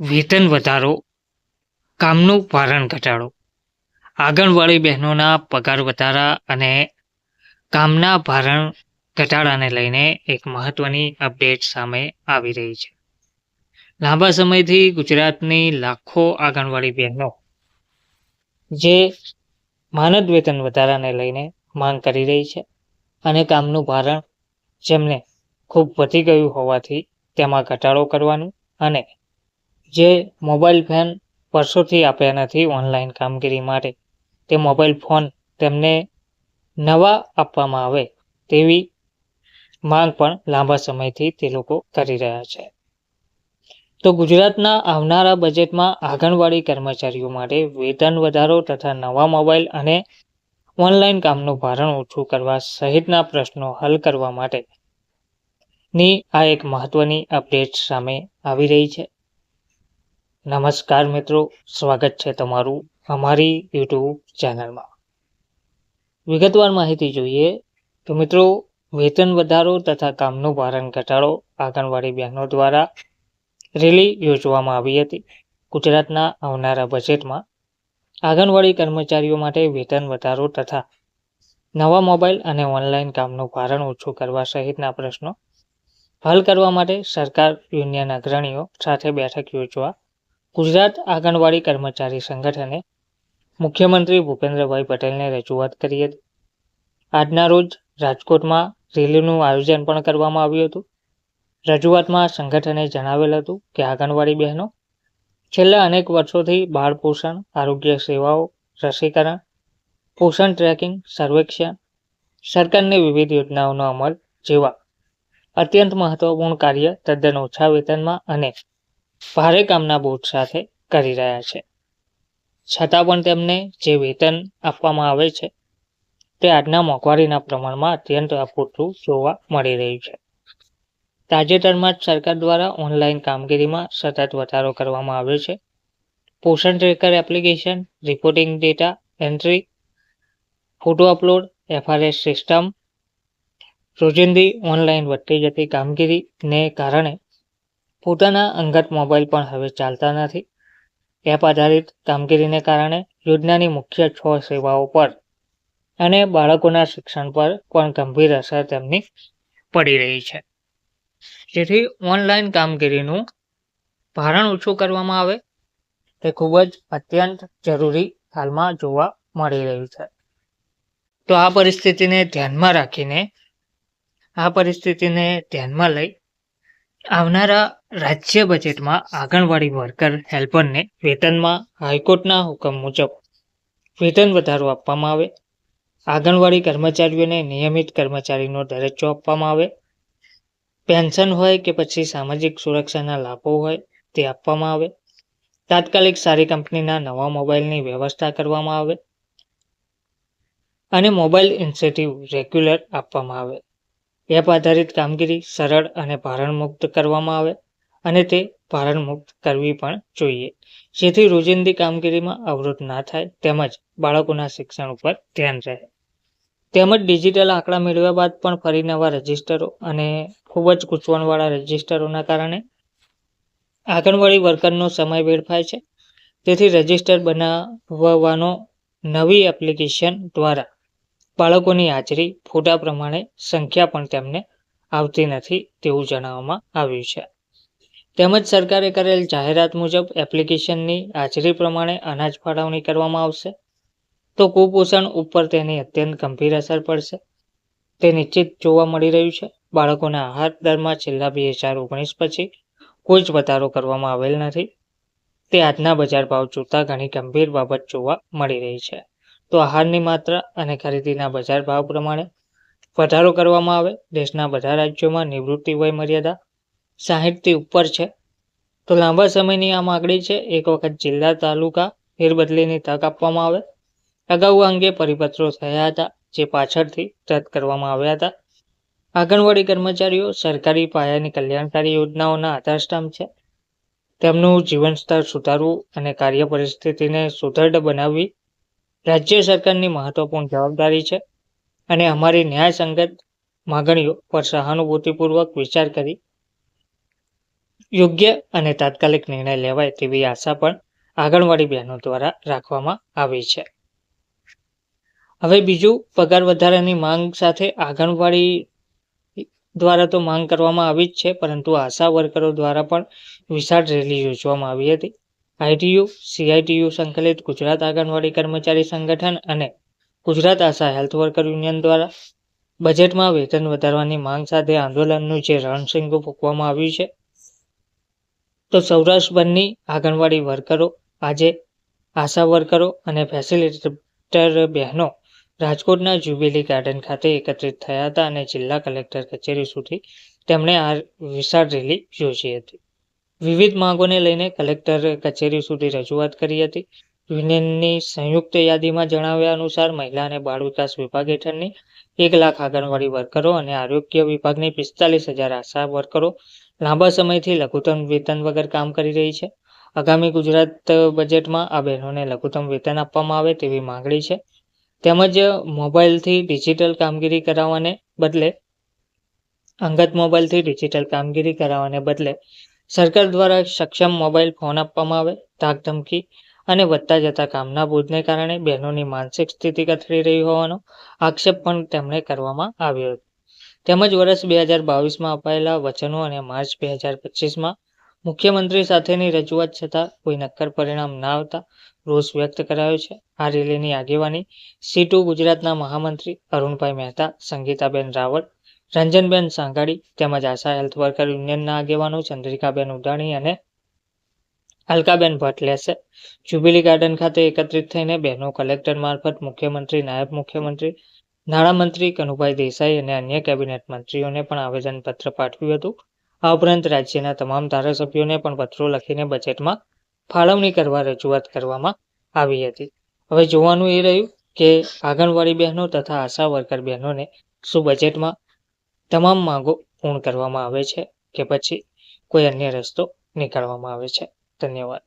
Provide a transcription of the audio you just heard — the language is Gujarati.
વેતન વધારો, કામનું ભારણ ઘટાડો. આંગણવાડી બહેનોના પગાર વધારા અને કામના ભારણ ઘટાડાને લઈને એક મહત્વની અપડેટ સામે આવી રહી છે. લાંબા સમયથી ગુજરાતની લાખો આંગણવાડી બહેનો, જે માનદ વેતન વધારાને લઈને માંગ કરી રહી છે અને કામનું ભારણ જેમને ખૂબ વધી ગયું હોવાથી તેમાં ઘટાડો કરવાનું અને જે મોબાઈલ ફોન વર્ષોથી આપ્યા નથી ઓનલાઈન કામગીરી માટે. તે મોબાઈલ ફોન તેમને નવા આપવામાં આવે તેવી માંગ પણ લાંબા સમયથી તે લોકો કરી રહ્યા છે. તો ગુજરાતના આવનારા બજેટમાં આંગણવાડી કર્મચારીઓ માટે વેતન વધારો તથા નવા મોબાઈલ અને ઓનલાઈન કામનું ભારણ ઓછું કરવા સહિતના પ્રશ્નો હલ કરવા માટે ની આ એક મહત્વની અપડેટ સામે આવી રહી છે. નમસ્કાર મિત્રો, સ્વાગત છે તમારું અમારી યુટ્યુબ ચેનલમાં. વિગતવાર માહિતી જોઈએ તો મિત્રો, વેતન વધારો તથા કામનું ભારણ ઘટાડો આંગણવાડી બહેનો દ્વારા રેલી યોજવામાં આવી હતી. ગુજરાતના આવનારા બજેટમાં આંગણવાડી કર્મચારીઓ માટે વેતન વધારો તથા નવા મોબાઈલ અને ઓનલાઈન કામનું ભારણ ઓછું કરવા સહિતના પ્રશ્નો હલ કરવા માટે સરકાર યુનિયન અગ્રણીઓ સાથે બેઠક યોજવા ગુજરાત આંગણવાડી કર્મચારી સંગઠને મુખ્યમંત્રી ભૂપેન્દ્રભાઈ પટેલને રજૂઆત કરી હતી. આજના રોજ રાજકોટમાં રેલીનું આયોજન પણ કરવામાં આવ્યું હતું. રજૂઆતમાં સંગઠને જણાવેલ હતું કે, આંગણવાડી બહેનો છેલ્લા અનેક વર્ષોથી બાળ પોષણ, આરોગ્ય સેવાઓ, રસીકરણ, પોષણ ટ્રેકિંગ, સર્વેક્ષણ, સરકારની વિવિધ યોજનાઓનો અમલ જેવા અત્યંત મહત્વપૂર્ણ કાર્ય તદ્દન ઓછા વેતનમાં અને ભારે કામના બોટ સાથે કરી રહ્યા છે. છતાં પણ તેમને જે વેતન આપવામાં આવે છે, તે આજના મોંઘવારીના પ્રમાણમાં અત્યંત અપૂરતું જોવા મળી રહ્યું છે. તાજેતરમાં જ સરકાર દ્વારા ઓનલાઈન કામગીરીમાં સતત વધારો કરવામાં આવ્યો છે. Poshan tracker application, reporting data entry, photo upload, FRS system, રોજિંદી ઓનલાઈન વધતી જતી કામગીરીને કારણે પોતાના અંગત મોબાઈલ પણ હવે ચાલતા નથી. એપ આધારિત કામગીરીને કારણે યોજનાની મુખ્ય છ સેવાઓ પર અને બાળકોના શિક્ષણ પર પણ ગંભીર અસર તેમની પડી રહી છે. જેથી ઓનલાઈન કામગીરીનું ભારણ ઓછું કરવામાં આવે, તે ખૂબ જ અત્યંત જરૂરી હાલમાં જોવા મળી રહ્યું છે. તો આ પરિસ્થિતિને ધ્યાનમાં રાખીને, આ પરિસ્થિતિને ધ્યાનમાં લઈ આવનારા રાજ્ય બજેટમાં આંગણવાડી વર્કર હેલ્પરને વેતનમાં હાઈકોર્ટના હુકમ મુજબ વેતન વધારો આપવામાં આવે. આંગણવાડી કર્મચારીઓને નિયમિત કર્મચારીનો દરજ્જો આપવામાં આવે. પેન્શન હોય કે પછી સામાજિક સુરક્ષાના લાભો હોય તે આપવામાં આવે. તાત્કાલિક સારી કંપનીના નવા મોબાઈલની વ્યવસ્થા કરવામાં આવે. અને મોબાઈલ ઇન્સેન્ટિવ રેગ્યુલર આપવામાં આવે. એપ આધારિત કામગીરી સરળ અને ભારણમુક્ત કરવામાં આવે અને તે ભારણમુક્ત કરવી પણ જોઈએ. જેથી રોજિંદી કામગીરીમાં અવરોધ ના થાય તેમજ બાળકોના શિક્ષણ ઉપર ધ્યાન રહે. તેમજ ડિજિટલ આંકડા મેળવ્યા બાદ પણ ફરી નવા રજિસ્ટરો અને ખૂબ જ ગૂંચવણવાળા રજિસ્ટરોના કારણે આંગણવાડી વર્કરનો સમય વેડફાય છે. તેથી રજિસ્ટર બનાવવાનો નવી એપ્લિકેશન દ્વારા બાળકોની હાજરી ફોટા પ્રમાણે સંખ્યા પણ તેમને આવતી નથી તેવું જણાવવામાં આવ્યું છે. તેમજ સરકારે કરેલ જાહેરાત મુજબ એપ્લિકેશનની હાજરી પ્રમાણે અનાજ ફાળવણી કરવામાં આવશે. તો કુપોષણ ઉપર તેની અત્યંત ગંભીર અસર પડશે. તે નિશ્ચિત જોવા મળી રહ્યું છે. બાળકોના આહાર દરમાં છેલ્લા બે હજાર ઓગણીસ પછી કોઈ જ વધારો કરવામાં આવેલ નથી. તે આજના બજાર ભાવ જોતા ઘણી ગંભીર બાબત જોવા મળી રહી છે. તો આહારની માત્રા અને ખરીદીના બજાર ભાવ પ્રમાણે વધારો કરવામાં આવે. દેશના બધા રાજ્યોમાં નિવૃત્તિ વય મર્યાદા સાહીઠથી ઉપર છે. તો લાંબા સમયની આ માગણી છે. એક વખત જિલ્લા તાલુકા ફેરબદલીની તક આપવામાં આવે. અગાઉ અંગે પરિપત્રો થયા હતા, જે પાછળથી રદ કરવામાં આવ્યા હતા. આંગણવાડી કર્મચારીઓ સરકારી પાયાની કલ્યાણકારી યોજનાઓના આધારસ્તંભ છે. તેમનું જીવન સ્તર સુધારવું અને કાર્ય પરિસ્થિતિને સુદૃઢ બનાવવી રાજ્ય સરકારની મહત્વપૂર્ણ જવાબદારી છે અને અમારી ન્યાયસંગત માગણીઓ પર સહાનુભૂતિપૂર્વક વિચાર કરી યોગ્ય અને તાત્કાલિક નિર્ણય લેવાય તેવી આશા પણ આંગણવાડી બહેનો દ્વારા રાખવામાં આવી છે. હવે બીજું પગાર વધારાની માંગ સાથે આંગણવાડી દ્વારા તો માંગ કરવામાં આવી જ છે, પરંતુ આશા વર્કરો દ્વારા પણ વિશાળ રેલી યોજવામાં આવી હતી. આઈટીયુ, સીઆઈટીયુ, સંકલિત ગુજરાત આંગણવાડી કર્મચારી સંગઠન અને Gujarat Asha health worker union દ્વારા બજેટમાં વેતન વધારવાની માંગ સાથે આંદોલનનું જે રણસિંગો ફૂંકવામાં આવ્યું છે. તો સૌરાષ્ટ્રભરની આંગણવાડી વર્કરો, આજે આશા વર્કરો અને ફેસિલિટેટર બહેનો રાજકોટના જ્યુબિલી ગાર્ડન ખાતે એકત્રિત થયા હતા અને જિલ્લા કલેક્ટર કચેરી સુધી તેમણે આ વિશાળ રેલી યોજી હતી. વિવિધ માંગોને લઈને કલેક્ટર કચેરી સુધી રજૂઆત કરી હતી. યુનિયનની સંયુક્ત યાદીમાં જણાવ્યા અનુસાર મહિલા અને બાળ વિકાસ વિભાગ હેઠળની એક લાખ આંગણવાડી વર્કરો અને આરોગ્ય વિભાગની પિસ્તાલીસ હજાર આશા વર્કરો લાંબા સમયથી લઘુત્તમ વેતન વગર કામ કરી રહી છે. આગામી ગુજરાત બજેટમાં આ બહેનોને લઘુત્તમ વેતન આપવામાં આવે તેવી માંગણી છે. તેમજ મોબાઈલથી ડિજિટલ કામગીરી કરાવવાને બદલે અંગત મોબાઈલથી ડિજિટલ કામગીરી કરાવવાને બદલે સરકાર દ્વારા સક્ષમ મોબાઈલ ફોન આપવામાં આવે, ધાકધમકી અને વધતા જતા કામના બોજને કારણે બહેનોની માનસિક સ્થિતિ કથળી રહી હોવાનો આક્ષેપ પણ તેમણે કરવામાં આવ્યો હતો. તેમજ વર્ષ બે હજાર બાવીસમાં અપાયેલા વચનો અને માર્ચ બે હજાર પચીસમાં મુખ્યમંત્રી સાથેની રજૂઆત છતાં કોઈ નક્કર પરિણામ ના આવતા રોષ વ્યક્ત કરાયો છે. આ રેલીની આગેવાની સી ટુ ગુજરાતના મહામંત્રી અરુણભાઈ મહેતા, સંગીતાબેન રાવળ રંજનબેન સાંગાડી તેમજ આશા હેલ્થ વર્કર યુનિયનના આગેવાનો ચંદ્રિકાબેન ઉદાણી અને અલકાબેન ભટ્ટ લેશે. જ્યુબિલી ગાર્ડન ખાતે એકત્રિત થઈને બહેનો કલેક્ટર મારફત મુખ્યમંત્રી, નાયબ મુખ્યમંત્રી, નાણામંત્રી કનુભાઈ દેસાઈ અને અન્ય કેબિનેટ મંત્રીઓને પણ આવેદનપત્ર પાઠવ્યું હતું. આ ઉપરાંત રાજ્યના તમામ ધારાસભ્યોને પણ પત્રો લખીને બજેટમાં ફાળવણી કરવા રજૂઆત કરવામાં આવી હતી. હવે જોવાનું એ રહ્યું કે આંગણવાડી બહેનો તથા આશા વર્કર બહેનોને શું બજેટમાં તમામ માંગો પૂર્ણ કરવામાં આવે છે કે પછી કોઈ અન્ય રસ્તો નીકાળવામાં આવે છે. ધન્યવાદ.